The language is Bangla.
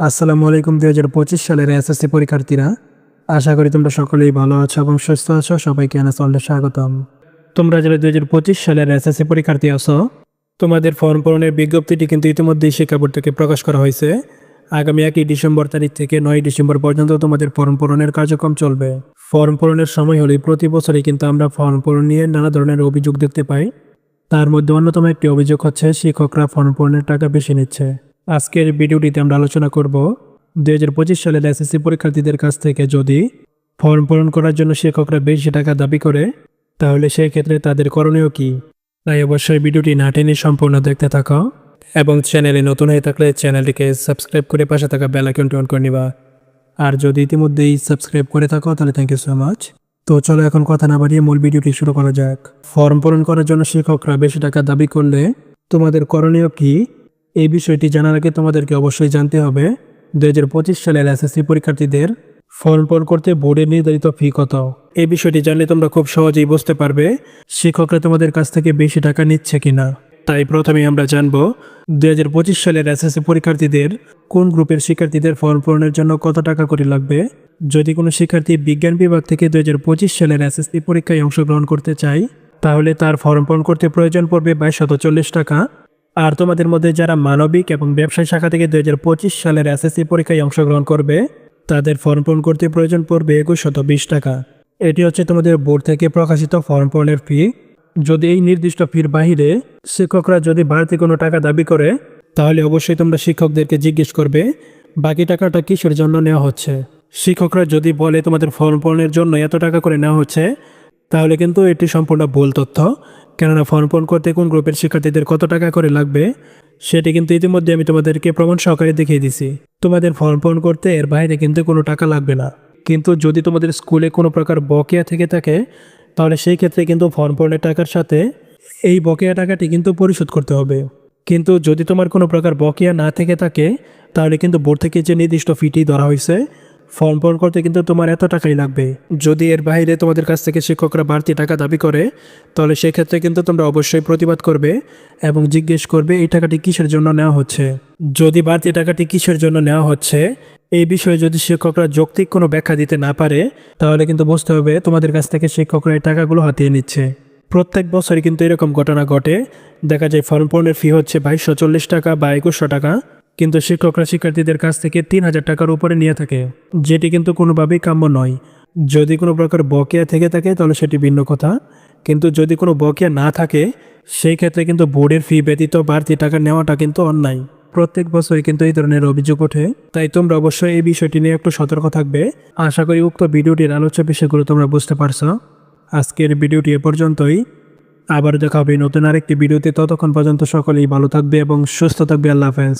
আসসালামু আলাইকুম, দুই হাজার পঁচিশ সালের এসএসসি পরীক্ষার্থীরা। আশা করি তোমরা সকলেই ভালো আছো এবং সুস্থ আছো। সবাইকে আনাসল্ডে স্বাগতম। তোমরা যারা দুই হাজার পঁচিশ সালের এসএসসি পরীক্ষার্থী আছো, তোমাদের ফর্ম পূরণের বিজ্ঞপ্তিটি কিন্তু ইতিমধ্যেই শিক্ষা বোর্ড থেকে প্রকাশ করা হয়েছে। আগামী একই ডিসেম্বর তারিখ থেকে নয় ডিসেম্বর পর্যন্ত তোমাদের ফর্ম পূরণের কার্যক্রম চলবে। ফর্ম পূরণের সময় হলে প্রতি বছরই কিন্তু আমরা ফর্ম পূরণ নিয়ে নানা ধরনের অভিযোগ দেখতে পাই। তার মধ্যে অন্যতম একটি অভিযোগ হচ্ছে, শিক্ষকরা ফর্ম পূরণের টাকা বেশি নিচ্ছে। আজকের ভিডিওটিতে আমরা আলোচনা করব দুই হাজার পঁচিশ সালের এসএসসি পরীক্ষার্থীদের কাছ থেকে যদি ফর্ম পূরণ করার জন্য শিক্ষকরা বেশি টাকা দাবি করে, তাহলে সেই ক্ষেত্রে তাদের করণীয় কী? তাই অবশ্যই ভিডিওটি না টেনে সম্পূর্ণ দেখতে থাকো এবং চ্যানেলে নতুন হয়ে থাকলে চ্যানেলটিকে সাবস্ক্রাইব করে পাশে থাকা বেল আইকনটি অন করে নিবা। আর যদি ইতিমধ্যেই সাবস্ক্রাইব করে থাকো, তাহলে থ্যাংক ইউ সো মাচ তো চলো এখন কথা না বাড়িয়ে মূল ভিডিওটি শুরু করা যাক। ফর্ম পূরণ করার জন্য শিক্ষকরা বেশি টাকা দাবি করলে তোমাদের করণীয় কি? এই বিষয়টি জানার আগে তোমাদেরকে অবশ্যই জানতে হবে দু হাজার পঁচিশ সালের এসএসসি পরীক্ষার্থীদের ফর্ম পূরণ করতে বোর্ডের নির্ধারিত ফি কত? এই বিষয়টি জানলে তোমরা খুব সহজেই বুঝতে পারবে শিক্ষকরা তোমাদের কাছ থেকে বেশি টাকা নিচ্ছে কিনা। তাই প্রথমে আমরা জানব দু হাজার পঁচিশ সালের এসএসসি পরীক্ষার্থীদের কোন গ্রুপের শিক্ষার্থীদের ফর্ম পূরণের জন্য কত টাকা করে লাগবে? যদি কোনো শিক্ষার্থী বিজ্ঞান বিভাগ থেকে দু হাজার পঁচিশ সালের এসএসসি পরীক্ষায় অংশগ্রহণ করতে চায়, তাহলে তার ফর্ম পূরণ করতে প্রয়োজন পড়বে বাইশশত চল্লিশ টাকা। আর তোমাদের মধ্যে যারা মানবিক এবং ব্যবসায় শাখা থেকে দু হাজার পঁচিশ সালের এসএসসি পরীক্ষায় অংশগ্রহণ করবে, তাদের ফর্ম পূরণ করতে প্রয়োজন পড়বে একুশশত বিশ টাকা। এটি হচ্ছে তোমাদের বোর্ড থেকে প্রকাশিত ফর্ম পূরণের ফি। যদি এই নির্দিষ্ট ফির বাহিরে শিক্ষকরা যদি বাড়তি কোনো টাকা দাবি করে, তাহলে অবশ্যই তোমরা শিক্ষকদেরকে জিজ্ঞেস করবে, বাকি টাকাটা কিসের জন্য নেওয়া হচ্ছে? শিক্ষকরা যদি বলে তোমাদের ফর্ম পূরণের জন্য এত টাকা করে নেওয়া হচ্ছে, তাহলে কিন্তু এটি সম্পূর্ণ ভুল তথ্য। কেননা ফর্ম পূরণ করতে কোন গ্রুপের শিক্ষার্থীদের কত টাকা করে লাগবে, সেটি কিন্তু ইতিমধ্যে আমি তোমাদেরকে প্রমাণ সহকারে দেখিয়ে দিছি। তোমাদের ফর্ম পূরণ করতে এর বাইরে কিন্তু কোনো টাকা লাগবে না। কিন্তু যদি তোমাদের স্কুলে কোনো প্রকার বকেয়া থেকে থাকে, তাহলে সেই ক্ষেত্রে কিন্তু ফর্ম পূরণের টাকার সাথে এই বকেয়া টাকাটি কিন্তু পরিশোধ করতে হবে। কিন্তু যদি তোমার কোনো প্রকার বকেয়া না থেকে থাকে, তাহলে কিন্তু বোর্ড থেকে যে নির্দিষ্ট ফিটি ধরা হয়েছে ফর্ম পূরণ করতে কিন্তু তোমার এত টাকাই লাগবে। যদি এর বাইরে তোমাদের কাছ থেকে শিক্ষকরা বাড়তি টাকা দাবি করে, তাহলে সেক্ষেত্রে কিন্তু তোমরা অবশ্যই প্রতিবাদ করবে এবং জিজ্ঞেস করবে এই টাকাটি কিসের জন্য নেওয়া হচ্ছে। যদি বাড়তি টাকাটি কিসের জন্য নেওয়া হচ্ছে, এই বিষয়ে যদি শিক্ষকরা যৌক্তিক কোনো ব্যাখ্যা দিতে না পারে, তাহলে কিন্তু বুঝতে হবে তোমাদের কাছ থেকে শিক্ষকরা এই টাকাগুলো হাতিয়ে নিচ্ছে। প্রত্যেক বছরই কিন্তু এরকম ঘটনা ঘটে। দেখা যায় ফর্ম পূরণের ফি হচ্ছে বাইশশো চল্লিশ টাকা বা একুশশো টাকা। কিন্তু শিক্ষকরা শিক্ষার্থীদের কাছ থেকে তিন হাজার টাকার উপরে নিয়ে থাকে, যেটি কিন্তু কোনোভাবেই কাম্য নয়। যদি কোনো প্রকার বকেয়া থেকে থাকে, তাহলে সেটি ভিন্ন কথা। কিন্তু যদি কোনো বকেয়া না থাকে, সেই ক্ষেত্রে কিন্তু বোর্ডের ফি ব্যতীত বাড়তি টাকা নেওয়াটা কিন্তু অন্যায়। প্রত্যেক বছরই কিন্তু এই ধরনের অভিযোগ ওঠে। তাই তোমরা অবশ্যই এই বিষয়টি নিয়ে একটু সতর্ক থাকবে। আশা করি উক্ত ভিডিওটির আলোচ্য বিষয়গুলো তোমরা বুঝতে পারছ। আজকের ভিডিওটি এ পর্যন্তই। আবার দেখা হবে নতুন আরেকটি ভিডিওতে। ততক্ষণ পর্যন্ত সকলেই ভালো থাকবে এবং সুস্থ থাকবে। আল্লাহ হাফেজ।